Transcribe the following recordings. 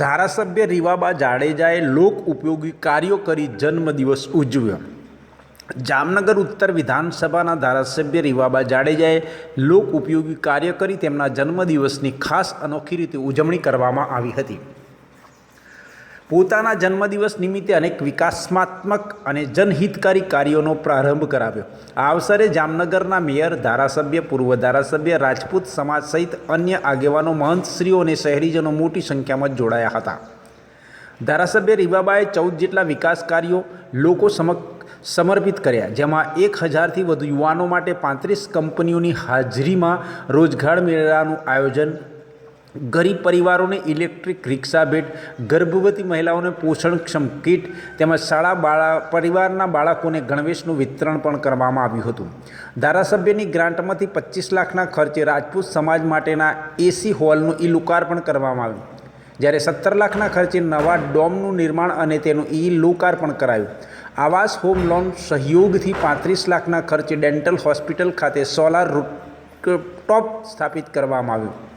ધારાસભ્ય રીવાબા જાડેજાએ લોક ઉપયોગી કાર્યો કરી જન્મદિવસ ઉજવ્યો. જામનગર ઉત્તર વિધાનસભાના ધારાસભ્ય રીવાબા જાડેજાએ લોક ઉપયોગી કાર્ય કરી તેમના જન્મદિવસની ખાસ અનોખી રીતે ઉજવણી કરવામાં આવી હતી. પોતાના જન્મદિવસ નિમિત્તે અનેક વિકાસાત્મક અને જનહિતકારી કાર્યોનો પ્રારંભ કરાવ્યો. આ અવસરે જામનગરના મેયર, ધારાસભ્ય, પૂર્વ ધારાસભ્ય, રાજપૂત સમાજ સહિત અન્ય આગેવાનો મહંતશ્રીઓ અને શહેરીજનો મોટી સંખ્યામાં જોડાયા હતા. ધારાસભ્ય રીવાબાએ ચૌદ જેટલા વિકાસ કાર્યો લોકો સમક્ષ સમર્પિત કર્યા, જેમાં એક હજારથી વધુ યુવાનો માટે પાંત્રીસ કંપનીઓની હાજરીમાં રોજગાર મેળાનું આયોજન ગરીબ પરિવારોને ઇલેક્ટ્રિક રિક્ષા ભેટ, ગર્ભવતી મહિલાઓને પોષણક્ષમ કીટ તેમજ શાળા બાળા, પરિવારના બાળકોને ગણવેશનું વિતરણ પણ કરવામાં આવ્યું હતું. ધારાસભ્યની ગ્રાન્ટમાંથી પચીસ લાખના ખર્ચે રાજપૂત સમાજ માટેના એસી હોલનું ઈ લોકાર્પણ કરવામાં આવ્યું. જ્યારે સત્તર લાખના ખર્ચે નવા ડોમનું નિર્માણ અને તેનું ઈ લોકાર્પણ કરાયું. આવાસ હોમ લોન સહયોગથી પાંત્રીસ લાખના ખર્ચે ડેન્ટલ હોસ્પિટલ ખાતે સોલાર રૂટટોપ સ્થાપિત કરવામાં આવ્યું.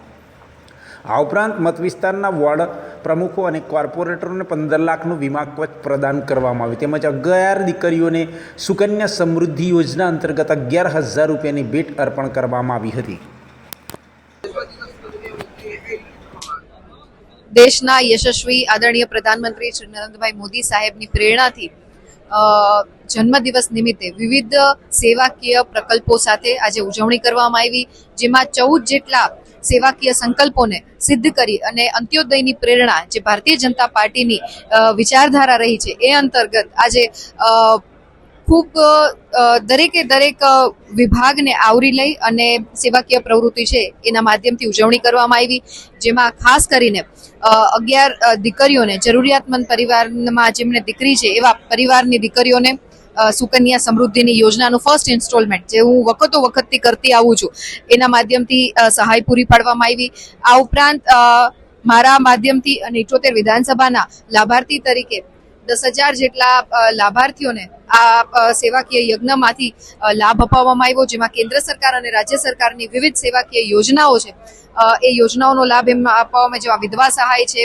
આ ઉપરાંત મત વિસ્તારના વોર્ડ પ્રમુખો અને કોર્પોરેટરોને પંદર લાખનું વીમા કવચ પ્રદાન કરવામાં આવ્યું. તેમજ અગિયાર દીકરીઓને સુકન્યા સમૃદ્ધિ યોજના અંતર્ગત અગિયાર હજાર રૂપિયાની ભેટ અર્પણ કરવામાં આવી હતી. દેશના યશસ્વી આદરણીય પ્રધાનમંત્રી શ્રી નરેન્દ્રભાઈ મોદી સાહેબની પ્રેરણાથી જન્મદિવસ નિમિત્તે વિવિધ સેવાકીય પ્રકલ્પો સાથે આજે ઉજવણી કરવામાં આવી, જેમાં ચૌદ જેટલા સેવાકીય સંકલ્પોને સિદ્ધ કરી અને અંત્યોદયની પ્રેરણા જે ભારતીય જનતા પાર્ટીની વિચારધારા રહી છે, એ અંતર્ગત આજે ખૂબ દરેકે દરેક વિભાગને આવરી લઈ અને સેવાકીય પ્રવૃત્તિ છે એના માધ્યમથી ઉજવણી કરવામાં આવી, જેમાં ખાસ કરીને અગિયાર દીકરીઓને, જરૂરિયાતમંદ પરિવારમાં જેમને દીકરી છે એવા પરિવારની દીકરીઓને સુકન્યા સમૃદ્ધિની યોજનાનું ફર્સ્ટ ઇન્સ્ટોલમેન્ટ જે હું વખતો વખતથી કરતી આવું છું, એના માધ્યમથી સહાય પૂરી પાડવામાં આવી. આ ઉપરાંત મારા માધ્યમથી અને ઇઠોતેર વિધાનસભાના લાભાર્થી તરીકે દસ હજાર જેટલા લાભાર્થીઓને આ સેવાકીય યજ્ઞમાંથી લાભ અપાવવામાં આવ્યો, જેમાં કેન્દ્ર સરકાર અને રાજ્ય સરકારની વિવિધ સેવાકીય યોજનાઓ છે. એ યોજનાઓનો લાભ એમાં આપવામાં જેવા વિધવા સહાય છે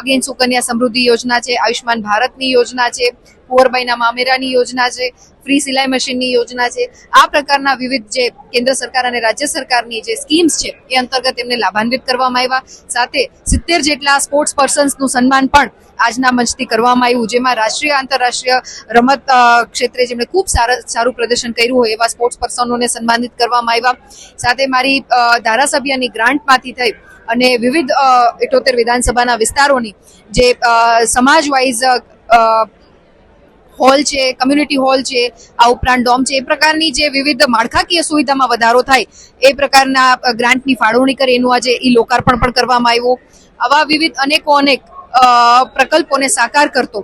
અગેન સુકન્યા સમૃદ્ધિ યોજના છે આયુષ્માન ભારતની યોજના છે કુંવરબાઈના મામેરાની યોજના છે, ફ્રી સિલાઈ મશીનની યોજના છે. આ પ્રકારના વિવિધ જે કેન્દ્ર સરકાર અને રાજ્ય સરકારની જે સ્કીમ્સ છે, એ અંતર્ગત એમને લાભાન્વિત કરવામાં આવ્યા. સાથે સિત્તેર જેટલા સ્પોર્ટ્સ પર્સન્સનું સન્માન પણ આજના મંચથી કરવામાં આવ્યું, જેમાં રાષ્ટ્રીય, આંતરરાષ્ટ્રીય રમત ક્ષેત્રે જેમણે ખૂબ સારા પ્રદર્શન કર્યું હોય એવા સ્પોર્ટ્સ પર્સનોને સન્માનિત કરવામાં આવ્યા. સાથે મારી ધારાસભ્યની ગ્રાન્ટમાંથી થઈ અને વિવિધ ઇઠોતેર વિધાનસભાના વિસ્તારોની જે સમાજ વાઇઝ હોલ છે કમ્યુનિટી હોલ છે, આ ઉપરાંત ડોમ છે, એ પ્રકારની જે વિવિધ માળખાકીય સુવિધામાં વધારો થાય, એ પ્રકારના ગ્રાન્ટની ફાળવણી કરી, એનું આજે ઈ લોકાર્પણ પણ કરવામાં આવ્યું. આવા વિવિધ અનેકો અનેક પ્રકલ્પોને સાકાર કરતો,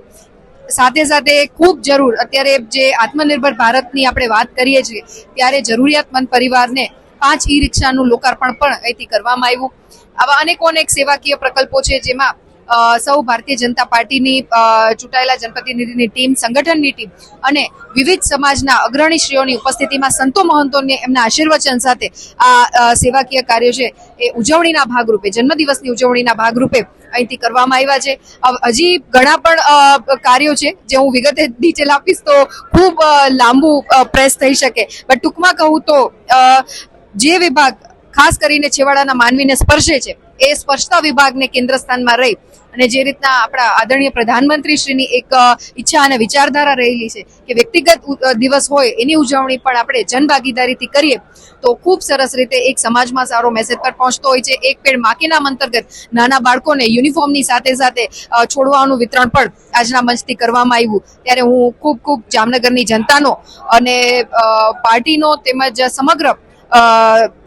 સાથે સાથે ખૂબ જરૂર, અત્યારે જે આત્મનિર્ભર ભારતની આપણે વાત કરીએ છીએ, ત્યારે જરૂરિયાતમંદ પરિવારને પાંચ ઈ રિક્ષાનું લોકાર્પણ પણ અહીંથી કરવામાં આવ્યું. આવા અનેકો અનેક સેવાકીય પ્રકલ્પો છે, જેમાં સૌ ભારતીય જનતા પાર્ટીની ચૂંટાયેલા જનપ્રતિનિધિની ટીમ, સંગઠનની ટીમ અને વિવિધ સમાજના અગ્રણીશ્રીઓની ઉપસ્થિતિમાં સંતો મહંતોને એમના આશીર્વચન સાથે આ સેવાકીય કાર્ય છે એ ઉજવણીના ભાગરૂપે, જન્મદિવસની ઉજવણીના ભાગરૂપે અહીંથી કરવામાં આવ્યા છે. હજી ઘણા પણ કાર્યો છે જે હું વિગતે ડિટેલ આપીશ તો ખૂબ લાંબુ પ્રેસ થઈ શકે. બટ ટૂંકમાં કહું તો જે વિભાગ ખાસ કરીને છેવાડાના માનવીને સ્પર્શે છે, એ સ્પર્શતા વિભાગને કેન્દ્ર સ્થાનમાં રહી અને જે રીતના આપણા આદરણીય પ્રધાનમંત્રી શ્રીની એક ઈચ્છા અને વિચારધારા રહેલી છે કે વ્યક્તિગત દિવસ હોય એની ઉજવણી પણ આપણે જનભાગીદારીથી કરીએ, તો ખૂબ સરસ રીતે એક સમાજમાં સારો મેસેજ પર પહોંચતો હોય છે. એક પેડ માકે નામ અંતર્ગત નાના બાળકોને યુનિફોર્મની સાથે સાથે છોડવાનું વિતરણ પણ આજના મંચથી કરવામાં આવ્યું. ત્યારે હું ખૂબ ખૂબ જામનગરની જનતાનો અને પાર્ટીનો તેમજ સમગ્ર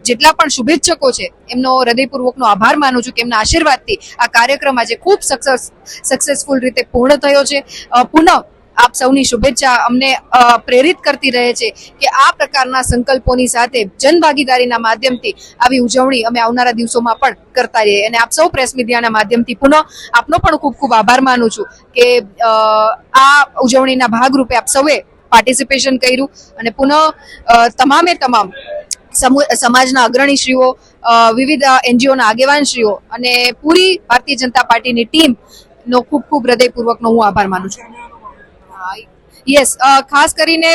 જેટલા પણ શુભેચ્છકો છે, એમનો હૃદયપૂર્વકનો આભાર માનું છું કે એમના આશીર્વાદથી આ કાર્યક્રમ આજે ખૂબ સક્સેસ સક્સેસફુલ રીતે પૂર્ણ થયો છે. પુનઃ આપ સૌની શુભેચ્છા અમને પ્રેરિત કરતી રહે છે કે આ પ્રકારના સંકલ્પોની સાથે જનભાગીદારીના માધ્યમથી આવી ઉજવણી અમે આવનારા દિવસોમાં પણ કરતા રહીએ. અને આપ સૌ પ્રેસ મીડિયાના માધ્યમથી પુનઃ આપનો પણ ખૂબ ખૂબ આભાર માનું છું કે આ ઉજવણીના ભાગરૂપે આપ સૌએ પાર્ટિસિપેશન કર્યું અને પુનઃ તમામે તમામ સમાજના અગ્રણીશ્રીઓ વિવિધ એનજીઓના આગેવાનશ્રીઓ અને પૂરી ભારતીય જનતા પાર્ટીની ટીમ નો ખૂબ ખૂબ હૃદયપૂર્વકનો હું આભાર માનું છું. યસ ખાસ કરીને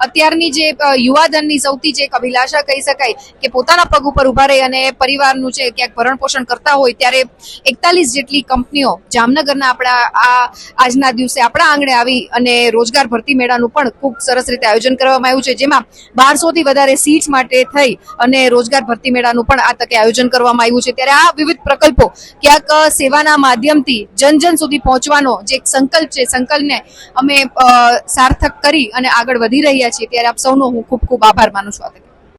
અત્યારની જે યુવાધનની સૌથી જે એક અભિલાષા કહી શકાય કે પોતાના પગ ઉપર ઊભા રહી અને પરિવારનું છે ક્યાંક ભરણ પોષણ કરતા હોય ત્યારે એકતાલીસ જેટલી કંપનીઓ જામનગરના આપણા, આ, આજના દિવસે આપણા આંગણે આવી અને રોજગાર ભરતી મેળાનું પણ ખૂબ સરસ રીતે આયોજન કરવામાં આવ્યું છે. જેમાં બારસોથી વધારે સીટ્સ માટે થઈ અને રોજગાર ભરતી મેળાનું પણ આ તકે આયોજન કરવામાં આવ્યું છે. ત્યારે આ વિવિધ પ્રકલ્પો ક્યાંક સેવાના માધ્યમથી જન જન સુધી પહોંચવાનો જે એક સંકલ્પ છે, સંકલ્પને અમે સાર્થક કરી અને આગળ વધી રહ્યા છીએ, ત્યારે આપ સૌનો હું ખૂબ ખૂબ આભાર માનું છું